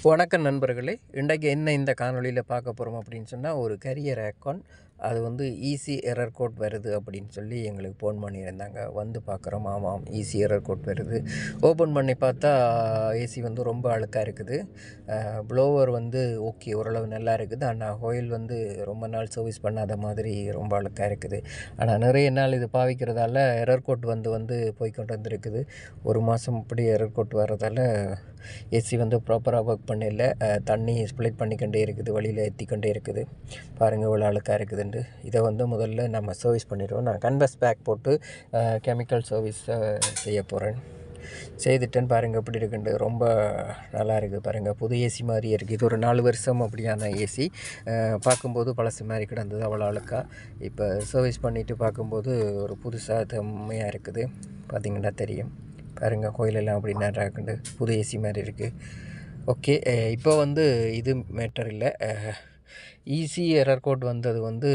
வணக்கம் நண்பர்களே. இன்றைக்கு என்ன இந்த காணொளியில் பார்க்க போகிறோம் அப்படின்னு சொன்னால் ஒரு கரியர் அக்கௌண்ட் அது வந்து ஈஸி எரர் கோட் வருது அப்படின்னு சொல்லி எங்களுக்கு ஃபோன் பண்ணியிருந்தாங்க. வந்து பார்க்குறோம். ஆமாம் ஈஸி எரர் கோட் வருது. ஓப்பன் பண்ணி பார்த்தா ஏசி வந்து ரொம்ப அழுக்காக இருக்குது. ப்ளோவர் வந்து ஓகே ஓரளவு நல்லா இருக்குது. ஆனால் ஹோயில் வந்து ரொம்ப நாள் சர்வீஸ் பண்ணாத மாதிரி ரொம்ப அழுக்காக இருக்குது. ஆனால் நிறைய நாள் இது பாவிக்கிறதால எரர் கோட் வந்து வந்து போய்க்கொண்டு வந்திருக்குது. ஒரு மாதம் இப்படி எரர் கோட் வர்றதால ஏசி வந்து ப்ராப்பராக ஒர்க் பண்ணல. தண்ணி ஸ்ப்ளிட் பண்ணிக்கொண்டே இருக்குது. வழியில் ஏற்றிக்கொண்டே இருக்குது. பாருங்கள் இவ்வளோ அழுக்காக வந்து இதை வந்து முதல்ல நம்ம சர்வீஸ் பண்ணிடுவோம். நான் கன்வெஸ் பேக் போட்டு கெமிக்கல் சர்வீஸ் செய்ய போகிறேன் செய்துட்டேன்னு பாருங்கள் எப்படி இருக்குன்ட்டு. ரொம்ப நல்லா இருக்குது பாருங்கள் புது ஏசி மாதிரியே இருக்குது இது ஒரு நாலு வருஷம் அப்படியான ஏசி பார்க்கும்போது பழசு மாதிரி கிடந்தது அவ்வளோ அழுக்கா. இப்போ சர்வீஸ் பண்ணிவிட்டு பார்க்கும்போது ஒரு புதுசாக செம்மையாக இருக்குது. பார்த்தீங்கன்னா தெரியும். பாருங்கள் கோயிலெல்லாம் அப்படி நல்லா இருக்குண்டு புது ஏசி மாதிரி இருக்குது ஓகே இப்போ வந்து இது மேட்டர் இல்லை. ஈஸி எரர் கோட் வந்தது வந்து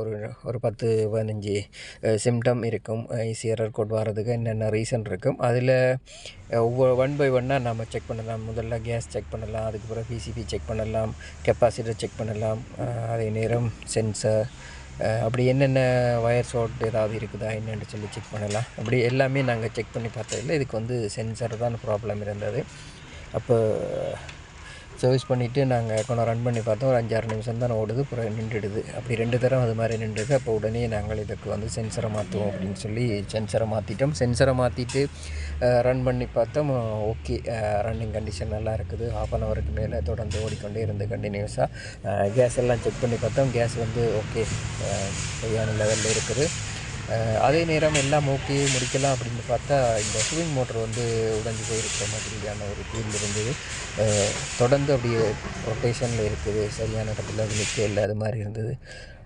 ஒரு ஒரு பத்து பதினஞ்சு சிம்டம் இருக்கும். ஈஸி எரர் கோட் வர்றதுக்கு என்னென்ன ரீசன் இருக்கும். அதில் ஒவ்வொரு ஒன் பை ஒன்னாக நம்ம செக் பண்ணலாம். முதல்ல கேஸ் செக் பண்ணலாம். அதுக்கு பிறகு பிசிபி செக் பண்ணலாம். கெப்பாசிட்டர் செக் பண்ணலாம். அதே நேரம் சென்சர் அப்படி என்னென்ன வயர் ஷார்ட் ஏதாவது இருக்குதா என்னென்னு சொல்லி செக் பண்ணலாம். அப்படி எல்லாமே நாங்கள் செக் பண்ணி பார்த்ததில்ல இதுக்கு வந்து சென்சர் தான் ப்ராப்ளம் இருந்தது. அப்போ சர்வீஸ் பண்ணிவிட்டு நாங்கள் கொஞ்சம் ரன் பண்ணி பார்த்தோம். ஒரு அஞ்சாறு நிமிஷம் தான் ஓடுது. அப்புறம் நின்றுடுது. அப்படி ரெண்டு தரம் அது மாதிரி நின்றுது. அப்போ உடனே நாங்கள் இதுக்கு வந்து சென்சரை மாற்றுவோம் அப்படின்னு சொல்லி சென்சரை மாற்றிட்டோம் சென்சரை மாற்றிட்டு ரன் பண்ணி பார்த்தோம். ஓகே ரன்னிங் கண்டிஷன் நல்லா இருக்குது. ஹாஃப் அன் ஹவருக்கு மேலே தொடர்ந்து ஓடிக்கொண்டே இருந்து கண்டினியூஸாக கேஸ் எல்லாம் செக் பண்ணி பார்த்தோம். கேஸ் வந்து ஓகே சரியான லெவலில் இருக்குது. அதே நேரம் எல்லாம் ஓகே முடிக்கலாம் அப்படின்னு பார்த்தா இந்த ஸ்விங் மோட்டர் வந்து உடஞ்சி போயிருக்கிற மாதிரியான ஒரு ஃபீல் இருந்தது. தொடர்ந்து அப்படியே ரொட்டேஷனில் இருக்குது. சரியான இடத்துல அது நிற்க இல்லை அது மாதிரி இருந்தது.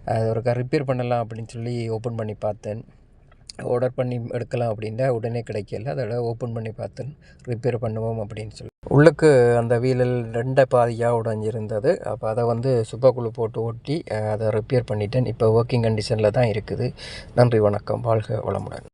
அது ஒரு ரிப்பேர் பண்ணலாம் அப்படின்னு சொல்லி ஓப்பன் பண்ணி பார்த்தேன். ஆர்டர் பண்ணி எடுக்கலாம் அப்படின்னா உடனே கிடைக்கல. அதோட ஓப்பன் பண்ணி பார்த்தேன். ரிப்பேர் பண்ணுவோம் அப்படின்னு சொல்லி. உள்ளுக்கு அந்த வீலில் ரெண்டை பாதியாக உடஞ்சிருந்தது. அப்போ அதை வந்து சுப்பக்குழு போட்டு ஒட்டி அதை ரிப்பேர் பண்ணிட்டேன். இப்போ ஒர்க்கிங் கண்டிஷனில் தான் இருக்குது. நன்றி வணக்கம். வாழ்க வளமுடன்.